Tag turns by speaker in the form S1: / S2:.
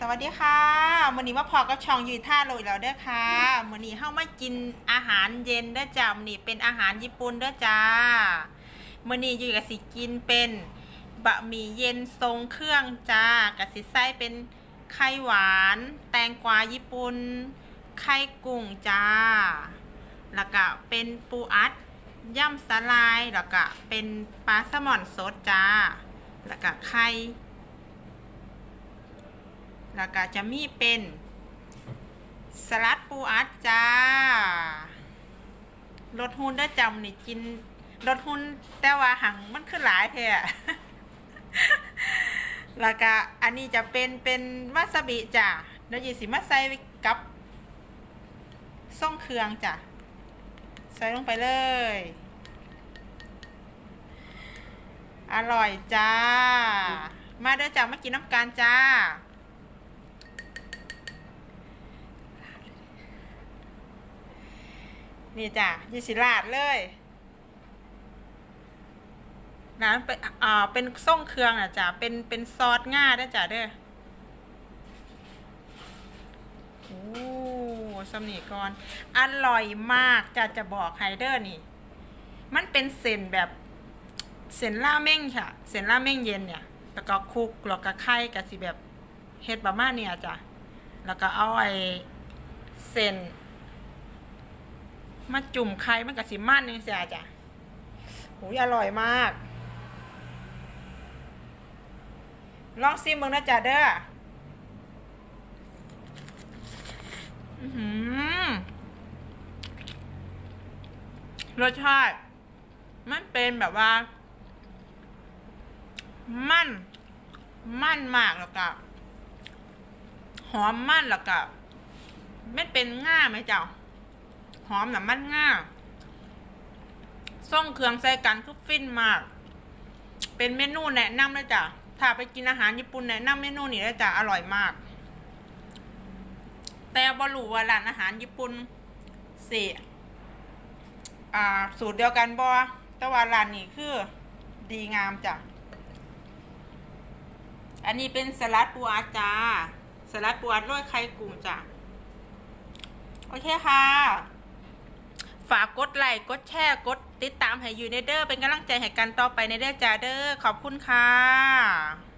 S1: สวัสดีค่ะมื้อนี้มาพอกับช่องยืนท่าโรยแล้วเด้อค่ะมื้อนี้เฮามากินอาหารเย็นเด้อจ้ามื้อนี้เป็นอาหารญี่ปุ่นเด้อจ้ามื้อนี้อยู่กับสิกินเป็นบะหมี่เย็นทรงเครื่องจ้ากับสิใส่เป็นไข่หวาน แตงกวาญี่ปุ่น ไข่กุ้งจ้า แล้วก็เป็นปูอัดย่ำสลาย แล้วก็เป็นปลาแซลมอนสดจ้า แล้วก็ไข่ แล้วก็จะมีเป็นสลัดปูอัดจ้ารสหุ่นได้จำนี่กินรสหุ่นแต่ว่าหังมันขึ้นหลายแท้แล้วก็อันนี้จะเป็นเป็นวาซาบิจ้ะเดี๋ยวยีสิมาใส่กับส่งเครื่องจ้ะ ใส่ลงไปเลย อร่อยจ้า มาเด้อจ้ามากินน้ำกันจ้า นี่จ้ะยี่สิลาดเลยน้ำเป็นอ่าเป็นส่งเครื่องอะจ้ะเป็นเป็นซอสง่าได้จ้ะเด้อโอ้สำนีก่อนอร่อยมากจ้ะจะบอกไฮเดอร์นี่ มันเป็นเส้นแบบเส้นล่าเม่งค่ะเส้นล่าเม่งเย็นเนี่ย แล้วก็คลุกแล้วก็ไข่กับสิแบบเฮ็ดประมาณเนี่ยจ้ะแล้วก็เอาไอ้เส้น มาจุ่มไข่มันกับสิมันนี่เสียจ้ะโหยอร่อยมาก ลองซิมเบิ่งนะจ๊ะเด้ออือหือรสชาติ มันเป็นแบบว่า มัน มันมากแล้วก็หอมมันแล้วก็ไม่เป็นง่าไหมเจ้า หอมแบบมันง่าส่งเครื่องใส่กันคือฟินมาก เป็นเมนูแนะนำเลยจ้ะ ถ้าไปกินอาหารญี่ปุ่นแนะนำเมนูนี้เลยจ้ะ อร่อยมาก แต่บรูว่าร้านอาหารญี่ปุ่นสิอ่าสูตรเดียวกันบอแต่ว่าร้านนี้คือ ดีงามจ้ะ อันนี้เป็นสลัดปูอัดจ้าสลัดปูอัดโรยไข่กุ้งจ้ะ โอเคค่ะ ฝากกดไลค์กดแชร์กดติดตามให้อยู่ในเด้อเป็นกำลังใจให้กันต่อไปในเด้อจ้าเด้อขอบคุณค่ะ